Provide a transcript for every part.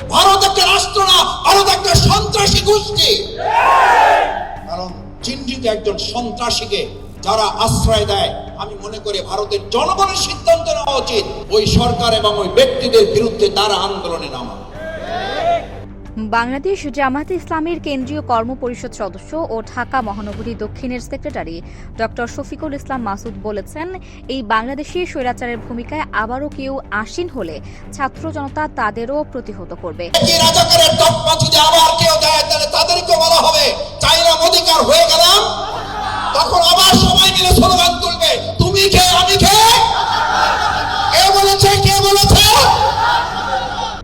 ভারত একটা রাষ্ট্র না, ভারত একটা সন্ত্রাসী গোষ্ঠী। কারণ চিহ্নিত একজন সন্ত্রাসীকে যারা আশ্রয় দেয়, আমি মনে করি ভারতের জনগণের সিদ্ধান্ত নেওয়া উচিত। ওই সরকার এবং ওই ব্যক্তিদের বিরুদ্ধে তারা আন্দোলনে নামা বাংলাদেশ জামায়াতে ইসলামের কেন্দ্রীয় কর্ম পরিষদ সদস্য ও ঢাকা মহানগরী দক্ষিণের সেক্রেটারি ডক্টর শফিকুল ইসলাম মাসুদ বলেছেন, এই বাংলাদেশি স্বৈরাচারের ভূমিকায় আবারও কেউ আসীন হলে ছাত্র জনতা তাদেরও প্রতিহত করবে। তখন আবার সবাই মিলে তুলবে, তুমি কে আমি কে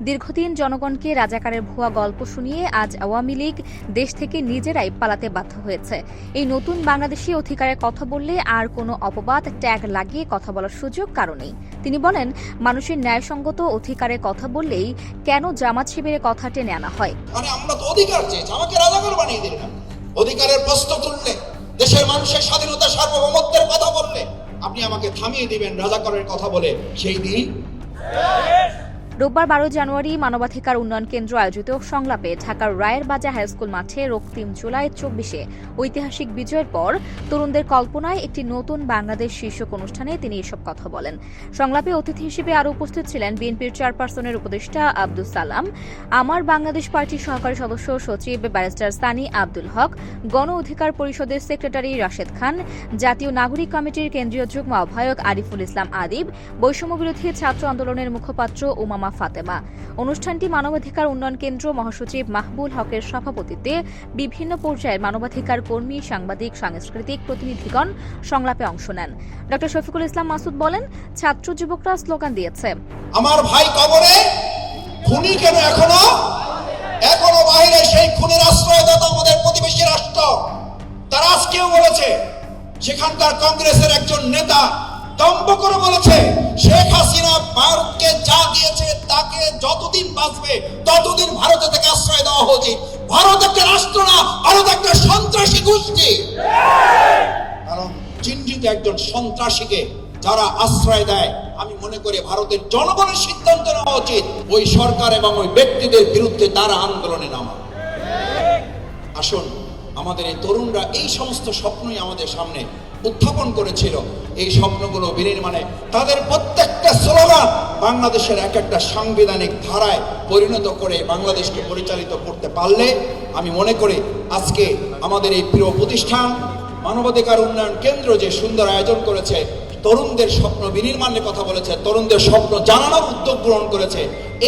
দীর্ঘদিন জনগণকে রাজাকারের ভুয়া গল্প শুনিয়ে আজ আওয়ামী লীগ দেশ থেকে নিজেরাই পালাতে বাধ্য হয়েছে। এই নতুন বাংলাদেশি অধিকারের কথা বললে আর কোনো অপবাদ, ট্যাগ লাগিয়ে কথা বলার সুযোগ কারণেই তিনি বলেন, মানুষের ন্যায়সঙ্গত অধিকারের কথা বললেই কেন জামাত শিবিরের কথা টেনে আনা হয়? মানে আমরা তো অধিকার চেয়েছি আমাকে রাজাকার বানিয়ে দিলেন অধিকারের প্রশ্ন তুললে, দেশের মানুষের স্বাধীনতা, সার্বভৌমত্বের কথা বললে, আপনি আমাকে থামিয়ে দিবেন রাজাকারের কথা বলে সেই দিন। রোববার বারো জানুয়ারি মানবাধিকার উন্নয়ন কেন্দ্র আয়োজিত সংলাপে ঢাকার রায়ের বাজার হাইস্কুল মাঠে রক্তিম জুলাই চব্বিশে ঐতিহাসিক বিজয়ের পর তরুণদের কল্পনায় একটি নতুন বাংলাদেশ শীর্ষক অনুষ্ঠানে তিনি এসব কথা বলেন। সংলাপে অতিথি হিসেবে আরও উপস্থিত ছিলেন বিএনপির চেয়ারপারসনের উপদেষ্টা আব্দুল সালাম, আমার বাংলাদেশ পার্টির সহকারী সদস্য সচিব ব্যারিস্টার সানি আব্দুল হক, গণ অধিকার পরিষদের সেক্রেটারি রাশেদ খান, জাতীয় নাগরিক কমিটির কেন্দ্রীয় যুগ্ম আহ্বায়ক আরিফুল ইসলাম আদিব বৈষম্য বিরোধী ছাত্র আন্দোলনের মুখপাত্র উমামা ফাতেমা। অনুষ্ঠানটি মানবাধিকার উন্নয়ন কেন্দ্র মহাসচিব মাহবুল হকের সভাপতিত্বে বিভিন্ন পর্যায়ের মানবাধিকার কর্মী, সাংবাদিক, সাংস্কৃতিক প্রতিনিধিগণ সংলাপে অংশ নেন। ড. শফিকুল ইসলাম মাসুদ বলেন, ছাত্র যুবকরা স্লোগান দিয়েছে। আমার ভাই কবরে, খুনি কেন এখনও? এখনও বাইরে সেই খুনের আশ্রয়দাতা আমাদের প্রতিবেশী রাষ্ট্র। তারা আজকেও বলেছে সেখানকার কংগ্রেসের একজন নেতা দম্ভ করে বলেছে, শেখ হাসিনা ভারতকে যা দিয়েছে তাকে যতদিন বাঁচবে, ততদিন ভারতে থেকে আশ্রয় দেওয়া উচিত ভারত একটা রাষ্ট্র না, ভারত একটা সন্ত্রাসী গোষ্ঠী। কারণ চিহ্নিত একজন সন্ত্রাসীকে যারা আশ্রয় দেয়, আমি মনে করি ভারতের জনগণের সিদ্ধান্ত নেওয়া উচিত, ওই সরকার এবং ওই ব্যক্তিদের বিরুদ্ধে তারা আন্দোলনে নামা। আসুন আমাদের এই তরুণরা এই সমস্ত স্বপ্নই আমাদের সামনে উত্থাপন করেছিল। এই স্বপ্নগুলো বিনির্মাণে তাদের প্রত্যেকটা স্লোগান বাংলাদেশের এক একটা সাংবিধানিক ধারায় পরিণত করে বাংলাদেশকে পরিচালিত করতে পারলে, আমি মনে করি আজকে আমাদের এই প্রিয় প্রতিষ্ঠান, মানবাধিকার উন্নয়ন কেন্দ্র যে সুন্দর আয়োজন করেছে, তরুণদের স্বপ্ন বিনির্মাণের কথা বলেছে, তরুণদের স্বপ্ন জানানোর উদ্যোগ গ্রহণ করেছে,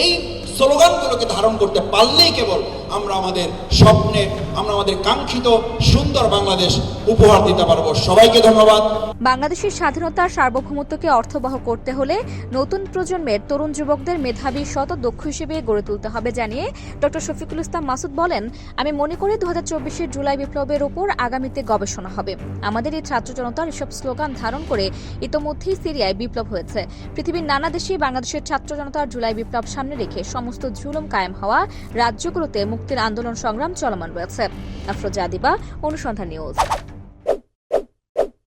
এই স্লোগানগুলোকে ধারণ করতে পারলেই কেবল আমরা আমাদের স্বপ্নের আমরা আমাদের কাঙ্ক্ষিত সুন্দর বাংলাদেশ উপহার দিতে পারব। সবাইকে ধন্যবাদ। বাংলাদেশের স্বাধীনতার সার্বভৌমত্বকে অর্থবহ করতে হলে নতুন প্রজন্মের তরুণ যুবকদের মেধাবী শত দক্ষ হিসেবে গড়ে তুলতে হবে জানিয়ে ড শফিকুল ইসলাম মাসুদ বলেন, আমি মনে করি দু হাজার জুলাই বিপ্লবের ওপর আগামীতে গবেষণা হবে। আমাদের এই ছাত্র জনতার এসব স্লোগান ধারণ করে ইতোমধ্যেই সিরিয়ায় বিপ্লব হয়েছে। পৃথিবীর নানা দেশে বাংলাদেশের ছাত্র জনতার জুলাই বিপ্লব সামনে রেখে সমস্ত জুলুম কায়েম হওয়া রাজ্যগুলোতে মুক্তির আন্দোলন সংগ্রাম চলমান রয়েছে। আফরোজা আদিবা অনুসন্ধান নিউজ।